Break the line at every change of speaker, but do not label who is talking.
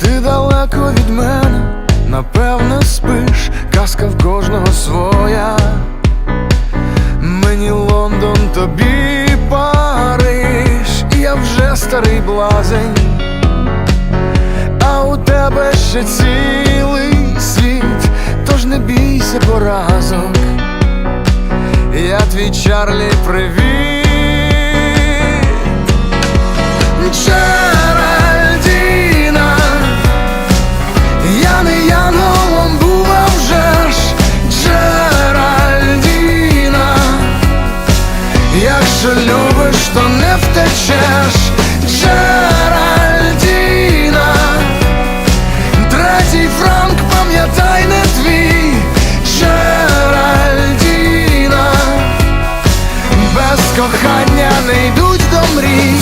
ти далеко від мене, напевно, спиш, казка в кожного своя. Мені Лондон, тобі Париж, і я вже старий блазень, а у тебе ще цілий світ, тож не бійся поразок. Я твій Чарлі привіт. дуже любиш, то не втечеш, Джеральдіна, третій франк, пам'ятай не твій, Джеральдіна, без кохання не йдуть до мрій.